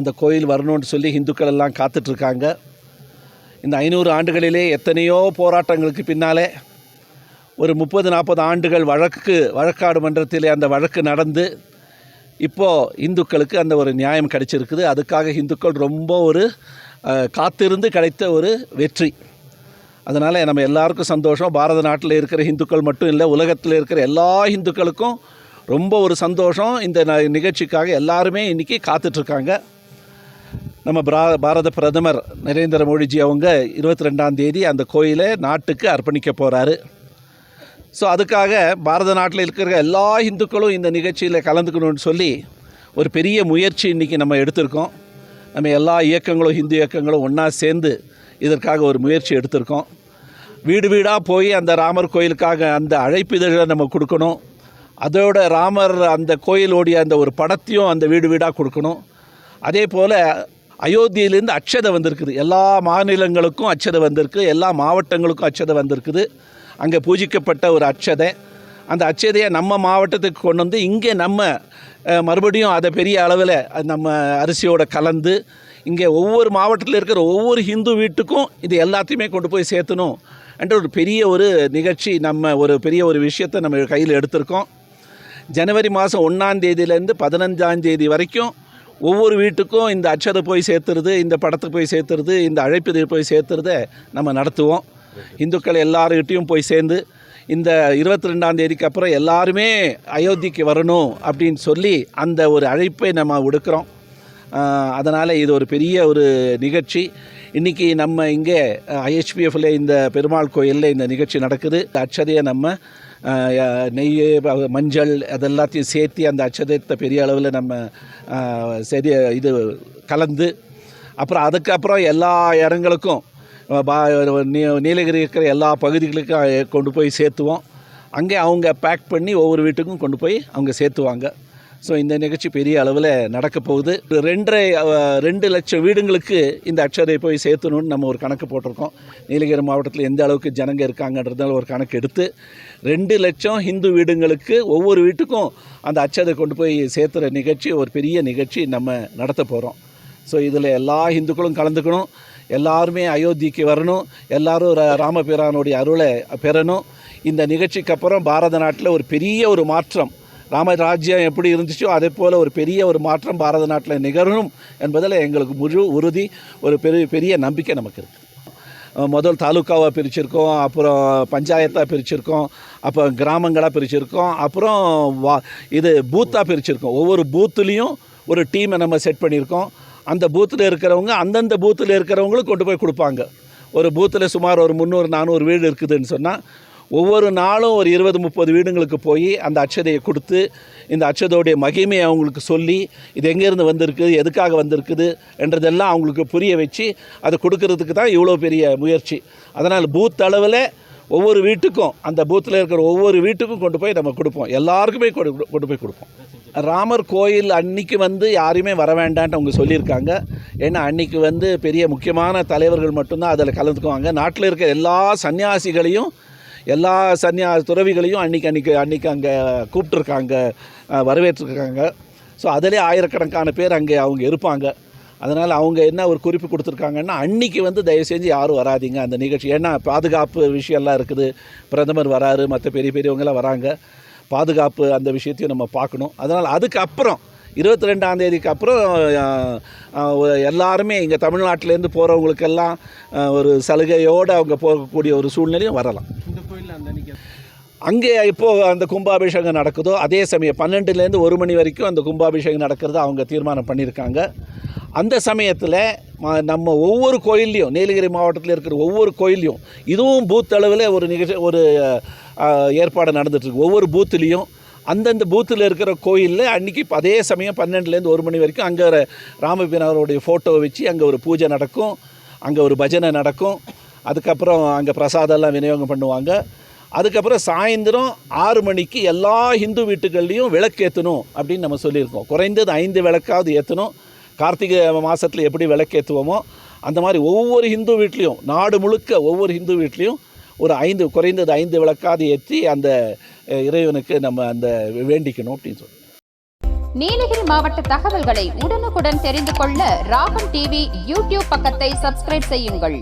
அந்த கோயில் வரணும்னு சொல்லி இந்துக்கள் எல்லாம் காத்துட்ருக்காங்க. இந்த ஐநூறு ஆண்டுகளிலே எத்தனையோ போராட்டங்களுக்கு பின்னாலே ஒரு முப்பது நாற்பது ஆண்டுகள் வழக்கு வழக்காடு மன்றத்திலே அந்த வழக்கு நடந்து இப்போது இந்துக்களுக்கு அந்த ஒரு நியாயம் கிடைச்சிருக்குது. அதுக்காக இந்துக்கள் ரொம்ப ஒரு காத்திருந்து கிடைத்த ஒரு வெற்றி. அதனால் நம்ம எல்லாருக்கும் சந்தோஷம். பாரத நாட்டில் இருக்கிற இந்துக்கள் மட்டும் இல்லை உலகத்தில் இருக்கிற எல்லா இந்துக்களுக்கும் ரொம்ப ஒரு சந்தோஷம். இந்த ந- நிகழ்ச்சிக்காக எல்லாருமே இன்றைக்கி காத்துட்ருக்காங்க. நம்ம பிரா பாரத பிரதமர் நரேந்திர மோடிஜி அவங்க இருபத்தி ரெண்டாம் தேதி அந்த கோயிலை நாட்டுக்கு அர்ப்பணிக்க போகிறாரு ஸோ அதுக்காக பாரத நாட்டில் இருக்கிற எல்லா இந்துக்களும் இந்த நிகழ்ச்சியில் கலந்துக்கணும்னு சொல்லி ஒரு பெரிய முயற்சி இன்றைக்கி நம்ம எடுத்திருக்கோம். நம்ம எல்லா இயக்கங்களும் இந்து இயக்கங்களும் ஒன்றா சேர்ந்து இதற்காக ஒரு முயற்சி எடுத்திருக்கோம். வீடு வீடாக போய் அந்த ராமர் கோயிலுக்காக அந்த அழைப்பிதழை நம்ம கொடுக்கணும். அதோட ராமர் அந்த கோயிலோடைய அந்த ஒரு படத்தையும் அந்த வீடு வீடாக கொடுக்கணும். அதே போல் அயோத்தியிலேருந்து அச்சதை வந்திருக்குது. எல்லா மாநிலங்களுக்கும் அச்சதை வந்திருக்கு. எல்லா மாவட்டங்களுக்கும் அச்சதை வந்திருக்குது. அங்கே பூஜிக்கப்பட்ட ஒரு அச்சதை. அந்த அச்சதையை நம்ம மாவட்டத்துக்கு கொண்டு வந்து இங்கே நம்ம மறுபடியும் அதை பெரிய அளவில் நம்ம அரிசியோட கலந்து இங்கே ஒவ்வொரு மாவட்டத்தில் இருக்கிற ஒவ்வொரு ஹிந்து வீட்டுக்கும் இது எல்லாத்தையுமே கொண்டு போய் சேர்த்தணும் என்ற ஒரு பெரிய ஒரு நிகழ்ச்சி நம்ம ஒரு பெரிய ஒரு விஷயத்தை நம்ம கையில் எடுத்திருக்கோம். ஜனவரி மாதம் ஒன்றாம் தேதியிலேருந்து பதினஞ்சாம் தேதி வரைக்கும் ஒவ்வொரு வீட்டுக்கும் இந்த அச்சதை போய் சேர்த்துறது இந்த படத்துக்கு போய் சேர்த்துறது இந்த அழைப்பிதழ் போய் சேர்த்துறத நம்ம நடத்துவோம். இந்துக்கள் எல்லாருக்கிட்டையும் போய் சேர்ந்து இந்த இருபத்தி ரெண்டாம் தேதிக்கு அப்புறம் எல்லாருமே அயோத்திக்கு வரணும் அப்படின்னு சொல்லி அந்த ஒரு அழைப்பை நம்ம விடுக்கிறோம் அதனால் இது ஒரு பெரிய ஒரு நிகழ்ச்சி. இன்றைக்கி நம்ம இங்கே ஐஹெச்பிஎஃப்ல இந்த பெருமாள் கோயிலில் இந்த நிகழ்ச்சி நடக்குது. அச்சதையை நம்ம நெய் மஞ்சள் அதெல்லாத்தையும் சேர்த்து அந்த அச்சதத்தை பெரிய அளவில் நம்ம சரி இது கலந்து அப்புறம் அதுக்கப்புறம் எல்லா இடங்களுக்கும் பா நீ நீலகிரி இருக்கிற எல்லா பகுதிகளுக்கும் கொண்டு போய் சேர்த்துவோம். அங்கே அவங்க பேக் பண்ணி ஒவ்வொரு வீட்டுக்கும் கொண்டு போய் அவங்க சேர்த்துவாங்க. ஸோ இந்த நிகழ்ச்சி பெரிய அளவில் நடக்க போகுது. ரெண்டரை ரெண்டு லட்சம் வீடுங்களுக்கு இந்த அக்ஷரை போய் சேர்த்தணும்னு நம்ம ஒரு கணக்கு போட்டிருக்கோம். நீலகிரி மாவட்டத்தில் எந்த அளவுக்கு ஜனங்க இருக்காங்கன்றதால ஒரு கணக்கு எடுத்து ரெண்டு லட்சம் ஹிந்து வீடுங்களுக்கு ஒவ்வொரு வீட்டுக்கும் அந்த அச்சதை கொண்டு போய் சேர்த்துற நிகழ்ச்சி ஒரு பெரிய நிகழ்ச்சி நம்ம நடத்த போகிறோம் ஸோ இதில் எல்லா ஹிந்துக்களும் கலந்துக்கணும். எல்லாருமே அயோத்திக்கு வரணும். எல்லாரும் ராமபிரானுடைய அருளை பெறணும். இந்த நிகழ்ச்சிக்கு அப்புறம் பாரத நாட்டில் ஒரு பெரிய ஒரு மாற்றம் ராமராஜ்யம் எப்படி இருந்துச்சோ அதே போல் ஒரு பெரிய ஒரு மாற்றம் பாரத நாட்டில் நிகழும் என்பதில் எங்களுக்கு முழு உறுதி ஒரு பெரிய பெரிய நம்பிக்கை நமக்கு இருக்குது முதல் தாலுக்காவாக பிரிச்சிருக்கோம் அப்புறம் பஞ்சாயத்தாக பிரிச்சிருக்கோம் அப்புறம் கிராமங்களாக பிரிச்சிருக்கோம் அப்புறம் வா இது பூத்தாக பிரிச்சிருக்கோம். ஒவ்வொரு பூத்துலேயும் ஒரு டீமை நம்ம செட் பண்ணியிருக்கோம். அந்த பூத்தில் இருக்கிறவங்க அந்தந்த பூத்தில் இருக்கிறவங்களும் கொண்டு போய் கொடுப்பாங்க. ஒரு பூத்தில் சுமார் ஒரு முந்நூறு நானூறு வீடு இருக்குதுன்னு சொன்னால் ஒவ்வொரு நாளும் ஒரு இருபது முப்பது வீடுங்களுக்கு போய் அந்த அச்சதையை கொடுத்து இந்த அச்சதோடைய மகிமையை அவங்களுக்கு சொல்லி இது எங்கேருந்து வந்திருக்குது எதுக்காக வந்திருக்குது என்றதெல்லாம் அவங்களுக்கு புரிய வச்சு அதை கொடுக்கறதுக்கு தான் இவ்வளோ பெரிய முயற்சி. அதனால் பூத் அளவில் ஒவ்வொரு வீட்டுக்கும் அந்த பூத்தில் இருக்கிற ஒவ்வொரு வீட்டுக்கும் கொண்டு போய் நம்ம கொடுப்போம். எல்லாருக்குமே கொண்டு கொண்டு போய் கொடுப்போம். ராமர் கோயில் அன்னைக்கு வந்து யாரையுமே வர வேண்டான்ட்டு அவங்க சொல்லியிருக்காங்க. ஏன்னா அன்னைக்கு வந்து பெரிய முக்கியமான தலைவர்கள் மட்டும்தான் அதில் கலந்துக்குவாங்க. நாட்டில் இருக்கிற எல்லா சன்னியாசிகளையும் எல்லா சன்னியா துறவிகளையும் அன்னைக்கு அன்னைக்கு அன்றைக்கி அங்கே கூப்பிட்ருக்காங்க வரவேற்றுருக்காங்க வரவேற்றிருக்காங்க. ஸோ அதிலே ஆயிரக்கணக்கான பேர் அங்கே அவங்க இருப்பாங்க. அதனால் அவங்க என்ன ஒரு குறிப்பு கொடுத்துருக்காங்கன்னா அன்றைக்கி வந்து தயவு செஞ்சு யாரும் வராதீங்க அந்த நிகழ்ச்சி. ஏன்னா பாதுகாப்பு விஷயம்லாம் இருக்குது. பிரதமர் வராரு மற்ற பெரிய பெரியவங்களாம் வராங்க. பாதுகாப்பு அந்த விஷயத்தையும் நம்ம பார்க்கணும். அதனால் அதுக்கப்புறம் இருபத்தி ரெண்டாம் தேதிக்கு அப்புறம் எல்லாருமே இங்கே தமிழ்நாட்டிலேருந்து போகிறவங்களுக்கெல்லாம் ஒரு சலுகையோடு அவங்க போகக்கூடிய ஒரு சூழ்நிலையும் வரலாம். கோயிலில் அந்த அங்கே இப்போது அந்த கும்பாபிஷேகம் நடக்குதோ அதே சமயம் பன்னெண்டுலேருந்து ஒரு மணி வரைக்கும் அந்த கும்பாபிஷேகம் நடக்கிறத அவங்க தீர்மானம் பண்ணியிருக்காங்க. அந்த சமயத்தில் ம- நம்ம ஒவ்வொரு கோயில்லையும் நீலகிரி மாவட்டத்தில் இருக்கிற ஒவ்வொரு கோயில்லையும் இதுவும் பூத் அளவில் ஒரு நிகழ்ச்சி ஒரு ஏற்பாடு நடந்துகிட்ருக்கு ஒவ்வொரு பூத்துலேயும் அந்தந்த பூத்தில் இருக்கிற கோயிலில் அன்றைக்கி அதே சமயம் பன்னெண்டுலேருந்து ஒரு மணி வரைக்கும் அங்கே ராமபினாருடைய ஃபோட்டோவை வச்சு அங்கே ஒரு பூஜை நடக்கும் அங்கே ஒரு பஜனை நடக்கும். அதுக்கப்புறம் அங்கே பிரசாதம்லாம் விநியோகம் பண்ணுவாங்க. அதுக்கப்புறம் சாயந்தரம் ஆறு மணிக்கு எல்லா ஹிந்து வீட்டுகள்லையும் விளக்கேற்றணும் அப்படின்னு நம்ம சொல்லியிருக்கோம். குறைந்தது ஐந்து விளக்காவது ஏற்றணும் கார்த்திகை மாதத்தில் எப்படி விளக்கேற்றுவோமோ அந்த மாதிரி ஒவ்வொரு ஹிந்து வீட்லேயும் நாடு முழுக்க ஒவ்வொரு ஹிந்து வீட்லேயும் ஒரு ஐந்து குறைந்தது ஐந்து விளக்காவது ஏற்றி அந்த இறைவனுக்கு நம்ம அந்த வேண்டிக்கணும் அப்படின்னு சொல்லி. நீலகிரி மாவட்ட தகவல்களை உடனுக்குடன் தெரிந்து கொள்ள ராகம் டிவி யூடியூப் பக்கத்தை சப்ஸ்கிரைப் செய்யுங்கள்.